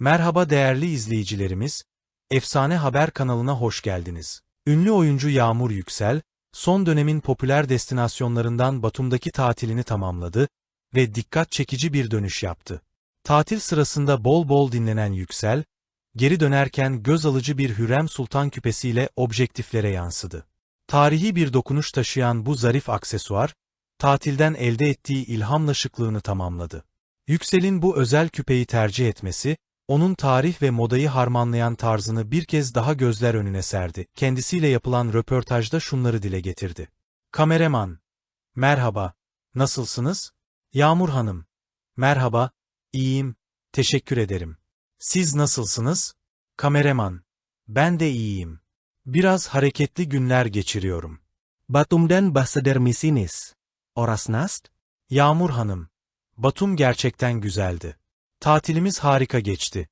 Merhaba değerli izleyicilerimiz, Efsane Haber kanalına hoş geldiniz. Ünlü oyuncu Yağmur Yüksel, son dönemin popüler destinasyonlarından Batum'daki tatilini tamamladı ve dikkat çekici bir dönüş yaptı. Tatil sırasında bol bol dinlenen Yüksel, geri dönerken göz alıcı bir Hürrem Sultan küpesiyle objektiflere yansıdı. Tarihi bir dokunuş taşıyan bu zarif aksesuar, tatilden elde ettiği ilhamla şıklığını tamamladı. Yüksel'in bu özel küpeyi tercih etmesi, onun tarih ve modayı harmanlayan tarzını bir kez daha gözler önüne serdi. Kendisiyle yapılan röportajda şunları dile getirdi. Kameraman, merhaba, nasılsınız? Yağmur Hanım, merhaba, iyiyim, teşekkür ederim. Siz nasılsınız? Kameraman, ben de iyiyim. Biraz hareketli günler geçiriyorum. Batum'dan bahseder misiniz? Oras nast? Yağmur Hanım, Batum gerçekten güzeldi. Tatilimiz harika geçti.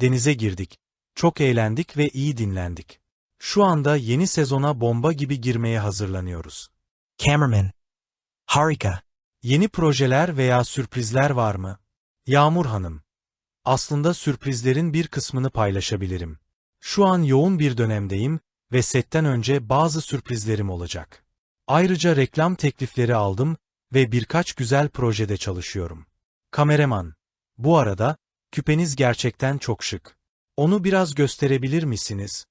Denize girdik. Çok eğlendik ve iyi dinlendik. Şu anda yeni sezona bomba gibi girmeye hazırlanıyoruz. Cameraman. Harika. Yeni projeler veya sürprizler var mı? Yağmur Hanım. Aslında sürprizlerin bir kısmını paylaşabilirim. Şu an yoğun bir dönemdeyim ve setten önce bazı sürprizlerim olacak. Ayrıca reklam teklifleri aldım ve birkaç güzel projede çalışıyorum. Kameraman. Bu arada, küpeniz gerçekten çok şık. Onu biraz gösterebilir misiniz?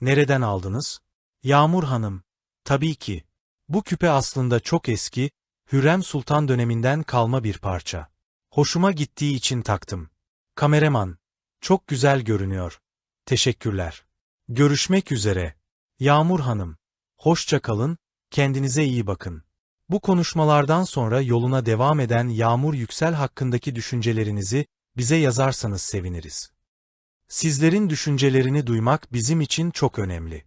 Nereden aldınız? Yağmur Hanım. Tabii ki. Bu küpe aslında çok eski, Hürrem Sultan döneminden kalma bir parça. Hoşuma gittiği için taktım. Kameraman. Çok güzel görünüyor. Teşekkürler. Görüşmek üzere. Yağmur Hanım. Hoşça kalın, kendinize iyi bakın. Bu konuşmalardan sonra yoluna devam eden Yağmur Yüksel hakkındaki düşüncelerinizi bize yazarsanız seviniriz. Sizlerin düşüncelerini duymak bizim için çok önemli.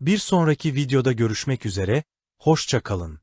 Bir sonraki videoda görüşmek üzere, hoşça kalın.